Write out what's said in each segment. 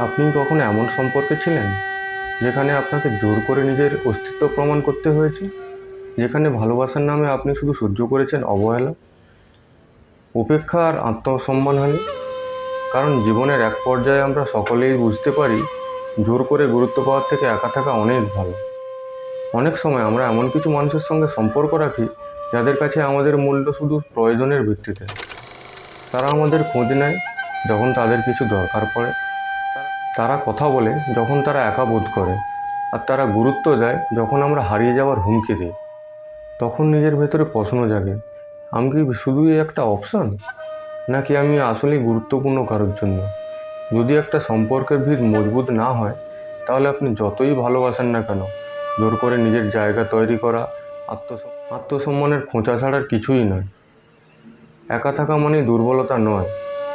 আপনি কখনো এমন সম্পর্কে ছিলেন যেখানে আপনাকে জোর করে নিজের অস্তিত্ব প্রমাণ করতে হয়েছে? যেখানে ভালোবাসার নামে আপনি শুধু সহ্য করেছেন অবহেলা, উপেক্ষা আর আত্মসম্মান আত্মসম্মানহানি কারণ জীবনের এক পর্যায়ে আমরা সকলেই বুঝতে পারি, জোর করে গুরুত্ব পাওয়ার থেকে একা থাকা অনেক ভালো। অনেক সময় আমরা এমন কিছু মানুষের সঙ্গে সম্পর্ক রাখি, যাদের কাছে আমাদের মূল্য শুধু প্রয়োজনের ভিত্তিতে। তারা আমাদের খোঁজ নেয় যখন তাদের কিছু দরকার পড়ে। তারা কথা বলে যখন তারা একা বোধ করে আর তারা গুরুত্ব দেয় যখন আমরা হারিয়ে যাওয়ার হুমকি দিই। তখন নিজের ভেতরে প্রশ্ন জাগে, আমি কি শুধুই একটা অপশন নাকি আমি আসলেই গুরুত্বপূর্ণ কারোর জন্য? যদি একটা সম্পর্কের ভিড় মজবুত না হয়, তাহলে আপনি যতই ভালোবাসেন না কেন, জোর করে নিজের জায়গা তৈরি করা আত্মসম আত্মসম্মানের খোঁচা ছাড়ার কিছুই নয়। একা থাকা মানে দুর্বলতা নয়,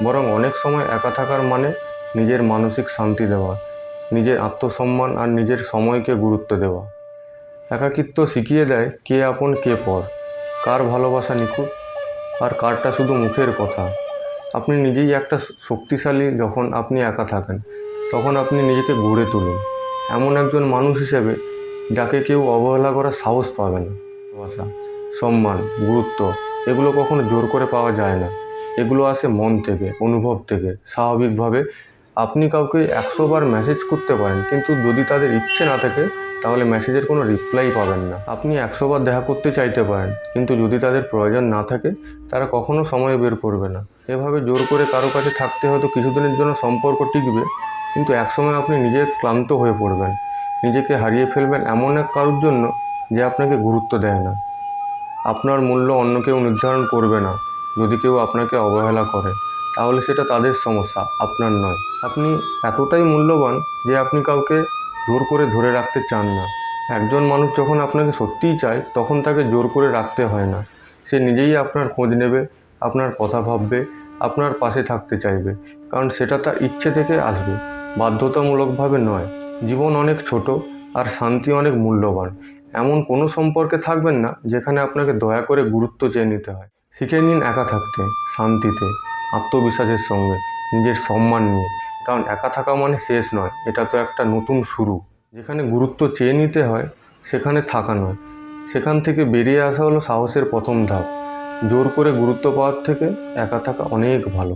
বরং অনেক সময় একা থাকার মানে নিজের মানসিক শান্তি দেওয়া, নিজের আত্মসম্মান আর নিজের সময়কে গুরুত্ব দেওয়া। একাকিত্ব শিখিয়ে দেয় কে আপন কে পর, কার ভালোবাসা নিখুঁত আর কারটা শুধু মুখের কথা। আপনি নিজেই একটা শক্তিশালী যখন আপনি একা থাকেন, তখন আপনি নিজেকে গড়ে তুলুন। এমন একজন মানুষ হিসেবে যাকে কেউ অবহেলা করার সাহস পাবে না। ভালোবাসা, সম্মান, গুরুত্ব, এগুলো কখনো জোর করে পাওয়া যায় না। এগুলো আসে মন থেকে, অনুভব থেকে, স্বাভাবিকভাবে আপনি কাউকে একশো বার মেসেজ করতে পারেন, কিন্তু যদি তাদের ইচ্ছে না থাকে, তাহলে মেসেজের কোনো রিপ্লাই পাবেন না। আপনি একশো বার দেখা করতে চাইতে পারেন, কিন্তু যদি তাদের প্রয়োজন না থাকে, তারা কখনো সময় বের করবে না। এভাবে জোর করে কারও কাছে থাকতে হয়তো কিছুদিনের জন্য সম্পর্ক টিকবে, কিন্তু একসময় আপনি নিজে ক্লান্ত হয়ে পড়বেন। নিজেকে হারিয়ে ফেলবেন এমন এক কারোর জন্য যে আপনাকে গুরুত্ব দেয় না। আপনার মূল্য অন্য কেউ নির্ধারণ করবে না, যদি কেউ আপনাকে অবহেলা করে। তাহলে সেটা তাদের সমস্যা, আপনার নয়। আপনি এতটাই মূল্যবান যে আপনি কাউকে জোর করে ধরে রাখতে চান না। একজন মানুষ যখন আপনাকে সত্যিই চায়, তখন তাকে জোর করে রাখতে হয় না। সে নিজেই আপনার খোঁজ নেবে, আপনার কথা ভাববে, আপনার পাশে থাকতে চাইবে। কারণ সেটা তার ইচ্ছে থেকে আসবে। বাধ্যতামূলকভাবে নয়। জীবন অনেক ছোট আর শান্তি অনেক মূল্যবান। এমন কোনো সম্পর্কে থাকবেন না যেখানে আপনাকে দয়া করে গুরুত্ব চেয়ে নিতে হয়। শিখে নিন একা থাকতে, শান্তিতে। আত্মবিশ্বাসের সঙ্গে, নিজের সম্মান নিয়ে। কারণ একা থাকা মানে শেষ নয়, এটা তো একটা নতুন শুরু। যেখানে গুরুত্ব চেয়ে নিতে হয়, সেখানে থাকা নয়। সেখান থেকে বেরিয়ে আসা হলো সাহসের প্রথম ধাপ। জোর করে গুরুত্ব পাওয়ার থেকে একা থাকা অনেক ভালো।